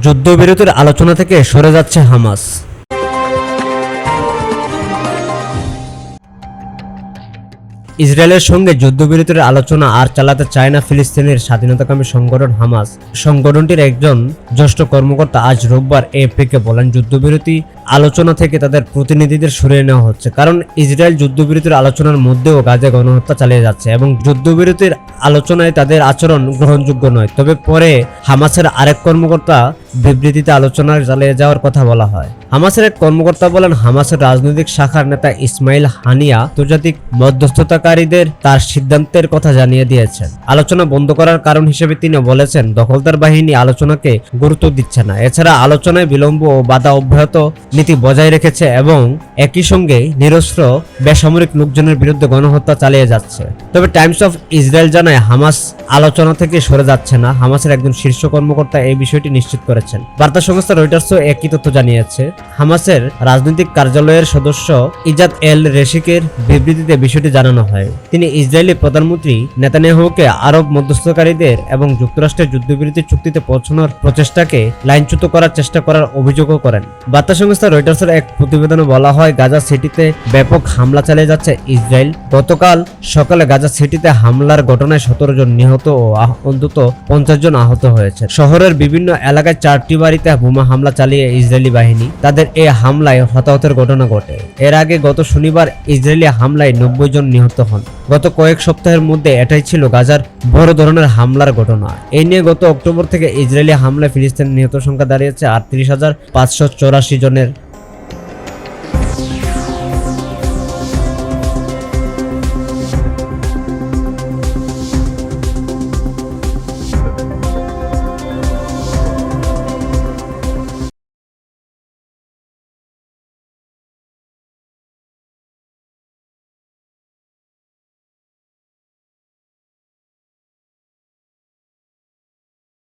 যুদ্ধবিরতির আলোচনা থেকে সরে যাচ্ছে হামাস। ইসরায়েলের সঙ্গে যুদ্ধবিরতির আলোচনা আর চালাতে চায় না ফিলিস্তিনের স্বাধীনতাকামী সংগঠন হামাস। সংগঠনটির একজন জ্যেষ্ঠ কর্মকর্তা আজ রোববার এএফপিকে বলেন, যুদ্ধবিরতি আলোচনা থেকে তাদের প্রতিনিধিদের সরিয়ে নেওয়া হচ্ছে, কারণ ইসরায়েল যুদ্ধবিরতির আলোচনার মধ্যেও গাজে গণহত্যা চালিয়ে যাচ্ছে এবং যুদ্ধবিরতির আলোচনায় তাদের আচরণ গ্রহণযোগ্য নয়। তবে পরে হামাসের আরেক কর্মকর্তা বিবৃতিতে আলোচনা চালিয়ে যাওয়ার কথা বলা হয়। হামাসের এক কর্মকর্তা বলেন, হামাসের রাজনৈতিক শাখার নেতা ইসমাইল হানিয়া আন্তর্জাতিক মধ্যস্থতাকারীদের তার সিদ্ধান্তের কথা জানিয়ে দিয়েছেন। আলোচনা বন্ধ করার কারণ হিসেবে তিনি বলেছেন, দখলদার বাহিনী আলোচনাকে গুরুত্ব দিচ্ছে না। এছাড়া আলোচনায় বিলম্ব ও বাধা অব্যাহত নীতি বজায় রেখেছে এবং একই সঙ্গে নিরস্ত্র বেসামরিক লোকজনের বিরুদ্ধে গণহত্যা চালিয়ে যাচ্ছে। তবে টাইমস অফ ইসরায়েল জানায়, হামাস আলোচনা থেকে সরে যাচ্ছে না। হামাসের একজন শীর্ষ কর্মকর্তা এই বিষয়টি নিশ্চিত করেছেন। বার্তা সংস্থা রয়টার্সও একই তথ্য জানিয়েছে। হামাসের রাজনৈতিক কার্যালয়ের সদস্য ইজাদ এল রেশিকের বিবৃতিতে বিষয়টি জানানো হয়। তিনি ইসরায়েলি প্রধানমন্ত্রী নেতানিয়াহুকে আরব মধ্যস্থকারীদের এবং যুক্তরাষ্ট্রের যুদ্ধবিরতি চুক্তিতে পৌঁছানোর প্রচেষ্টাকে লাইনচ্যুত করার চেষ্টা করার অভিযোগও করেন। বার্তা সংস্থা রয়টার্সের এক প্রতিবেদনে বলা হয়, গাজা সিটিতে ব্যাপক হামলা চালিয়ে যাচ্ছে ইসরায়েল। গতকাল সকালে গাজা সিটিতে হামলার ঘটনায় সতেরো জন নিহত ও অন্তত পঞ্চাশ জন আহত হয়েছে শহরের বিভিন্ন এলাকায় চারটি বাড়িতে বোমা হামলা চালিয়ে ইসরায়েলি বাহিনী। তাদের এই হামলায় হতাহতের ঘটনা ঘটে। এর আগে গত শনিবার ইসরায়েলি হামলায় নব্বই জন নিহত হন। গত কয়েক সপ্তাহের মধ্যে এটাই ছিল গাজার বড় ধরনের হামলার ঘটনা। এ নিয়ে গত অক্টোবর থেকে ইসরায়েলি হামলায় ফিলিস্তিনের নিহত সংখ্যা দাঁড়িয়েছে আটত্রিশ হাজার পাঁচশো চৌরাশি জনের।